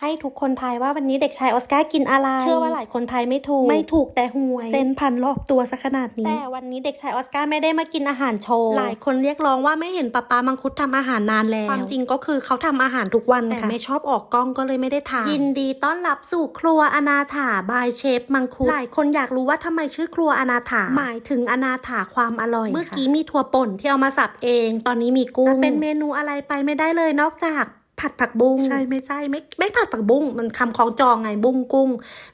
ให้ทุกคนทายว่าวันนี้เด็กชายออสการ์กินอะไร เชื่อว่าหลายคนทายไม่ถูก ไม่ถูกแต่ห่วย เส้นพันรอบตัวซะขนาดนี้ แต่วันนี้เด็กชายออสการ์ไม่ได้มากินอาหารโชว์ หลายคนเรียกร้องว่าไม่เห็นป้าป้ามังคุดทำอาหารนานแล้ว ความจริงก็คือเขาทำอาหารทุกวันแต่ไม่ชอบออกกล้องก็เลยไม่ได้ทาน ยินดีต้อนรับสู่ครัวอนาถาบายเชฟมังคุด หลายคนอยากรู้ว่าทำไมชื่อครัวอนาถา หมายถึงอนาถาความอร่อย เมื่อกี้มีถั่วป่นที่เอามาสับเอง ตอนนี้มีกุ้ง จะเป็นเมนูอะไรไปไม่ได้เลยนอกจาก ผัดผักบุ้งใช่ไม่ใช่ไม่ไม่ผัดผักบุ้งมันคำคล้องจองไงบุ้งกุ้ง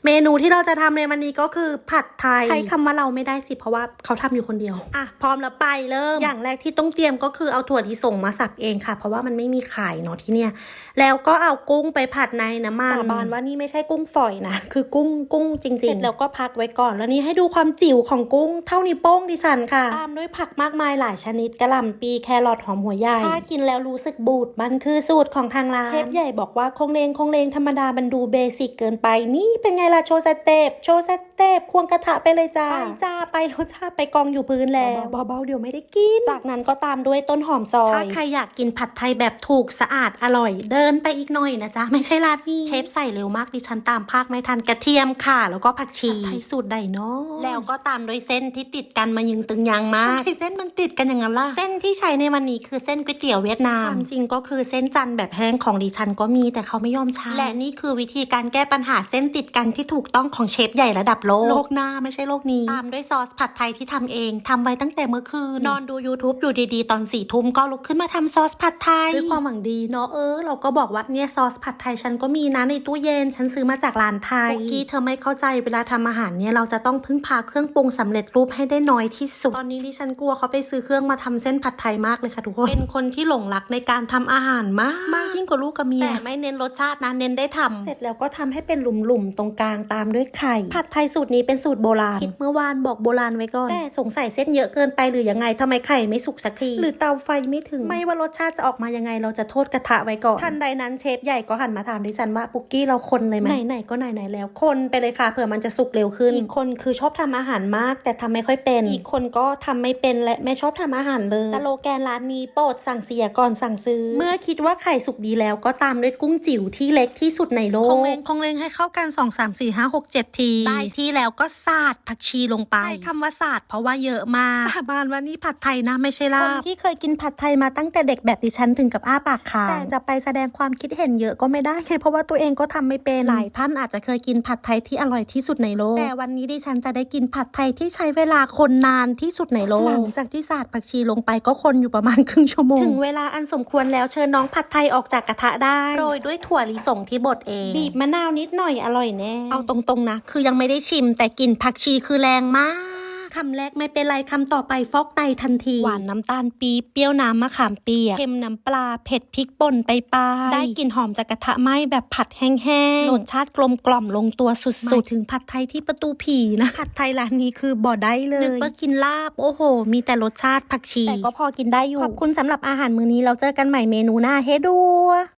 เมนูที่เราจะทำในวันนี้ก็คือผัดไทยใช้คำว่าเราไม่ได้สิเพราะว่าเขาทำอยู่คนเดียวอะพร้อมแล้วไปเริ่มอย่างแรกที่ต้องเตรียมก็คือเอาถั่วที่ส่งมาสับเองค่ะ เพราะว่ามันไม่มีขายเนาะที่เนี่ย แล้วก็เอากุ้งไปผัดในน้ำมันสาบานว่านี่ไม่ใช่กุ้งฝอยนะคือกุ้งกุ้งจริงๆเสร็จแล้วก็พักไว้ก่อนแล้วนี่ให้ดูความจิ๋วของกุ้งเท่านิ้วโป้งดิฉันค่ะตามด้วยผักมากมายหลายชนิดกระหล่ำปีแครอทหอมหัวใหญ่ถ้ากินแล้วรู้สึกบูดมันคือสูตรของทางร้านเชฟใหญ่บอกว่าคงเลงคงเลงธรรมดามันดูเบสิกเกินไป นี่เป็นไงล่ะโชว์สเต็ปโชว์สเต็ปควงกระทะไปเลยจ้าไปจ้าไปแล้วจ้าไปกองอยู่พื้นแล้วเบาๆเดี๋ยวไม่ได้กิน จากนั้นก็ตามด้วยต้นหอมซอย ถ้าใครอยากกินผัดไทยแบบถูกสะอาดอร่อย เดินไปอีกหน่อยนะจ๊ะไม่ใช่ร้านนี้เชฟใส่เร็วมากดิฉันตามภาคไม่ทันกระเทียมค่ะ แล้วก็ผักชีผัดไทยสูตรใดเนาะแล้วก็ตามด้วยเส้นที่ติดกันมายึงตึงยังมากเส้นมันติดกันอย่างนั้นล่ะเส้นที่ใช้ในวันนี้คือเส้นก๋วยเตี๋ยวเวียดนามความจริงก็คือเส้นจันทร์แบบแห้งของดิฉันก็มีแต่เขาไม่ยอมใช้และนี่คือวิธีการแก้ปัญหาเส้นติดกันที่ถูกต้องของเชฟใหญ่ระดับโลก โลกหน้าไม่ใช่โลกนี้ ตามด้วยซอสผัดไทยที่ทำเองทำไว้ตั้งแต่เมื่อคืน นอนดู YouTube อยู่ดีๆ ตอนสี่ทุ่มก็ลุกขึ้นมาทำซอสผัดไทยด้วยความหวังดีเนาะเออ เราก็บอกว่าเนี่ยซอสผัดไทยฉันก็มีนะในตู้เย็นฉันซื้อมาจากร้านไทยปุกกี้เธอไม่เข้าใจเวลาทำอาหารเนี่ยเราจะต้องพึ่งพาเครื่องปรุงสำเร็จรูปให้ได้น้อยที่สุดตอนนี้ดิฉันกลัวเขาไปซื้อเครื่องมาทำเส้นผัดไทยมากเลยค่ะทุกคนเป็นคนที่หลงรักในการทำอาหารมากมากยิ่งกว่าลูกกับเมียแต่ไม่เน้นรสชาตินะเน้นได้ทำเสร็จแล้วก็ทำให้เป็นหลุมๆตรงกลางตามด้วยไข่ผัดไทยสูตรนี้เป็นสูตรโบราณคิดเมื่อวานบอกโบราณไว้ก่อนแต่สงสัยเส้นเยอะเกินไปหรือยังไงทำไมไข่ไม่สุกสักทีหรือเตาไฟไม่ถึง ไม่ว่ารสชาติจะออกมายังไงเราจะโทษกระทะไว้ก่อนทันใดนั้นเชฟใหญ่ก็หันมาถามดิฉันว่าปุกกี้เราคนเลยไหมไหนๆก็ไหนๆแล้วคนไปเลยค่ะเผื่อมันจะสุกเร็วขึ้นอีกคนคือชอบทำอาหารมาก แต่ทำไม่ค่อยเป็น อีกคนก็ทำไม่เป็นและไม่ชอบทำอาหารเลยสโลแกนร้านนี้โปรดสั่งเสียก่อนสั่งซื้อ เมื่อคิดว่าไข่สุกดีแล้วก็ตามด้วยกุ้งจิ๋วที่เล็กที่สุดในโลกคงเลงคงเลงให้เข้ากัน 2 3 4 5 6 7 ทีได้ที่แล้วก็สาดผักชีลงไปใช้คำว่าสาดเพราะว่าเยอะมากสาบานว่านี่ผัดไทยนะไม่ใช่ลาบคนที่เคยกินผัดไทยมาตั้งแต่เด็กแบบดิฉันถึงกับอ้าปากค้างแต่จะไปแสดงความคิดเห็นเยอะก็ไม่ได้เพราะว่าตัวเองก็ทำไม่เป็นหลายท่านอาจจะเคยกินผัดไทยที่อร่อยที่สุดในโลก แต่วันนี้ดิฉันจะได้กินผัดไทยที่ใช้เวลาคนนานที่สุดในโลกหลังจากที่สาดผักชีลงไปก็คนอยู่ประมาณครึ่งชั่วโมงถึงเวลาอันสมควรแล้วเชิญน้องผัดไทยออกจากกระทะได้ โรยด้วยถั่วลิสงที่บดเอง บีบมะนาวนิดหน่อยอร่อยแน่ เอาตรงๆนะ คือยังไม่ได้ชิมแต่กลิ่นผักชีคือแรงมาก คำแรกไม่เป็นไรคำต่อไปฟอกไตทันที หวานน้ำตาลปี๊บเปรี้ยวน้ำมะขามเปียกเค็มน้ำปลาเผ็ดพริกป่นไปปลายได้กลิ่นหอมจากกระทะไหม้แบบผัดแห้งๆรสชาติกลมกล่อมลงตัวสุดๆถึงผัดไทยที่ประตูผีนะผัดไทยร้านนี้คือบ่ได้เลยนึกว่ากินลาบโอ้โห มีแต่รสชาติผักชีแต่ก็พอกินได้อยู่ขอบคุณสำหรับอาหารมื้อนี้เราเจอกันใหม่เมนูหน้าเฮดัว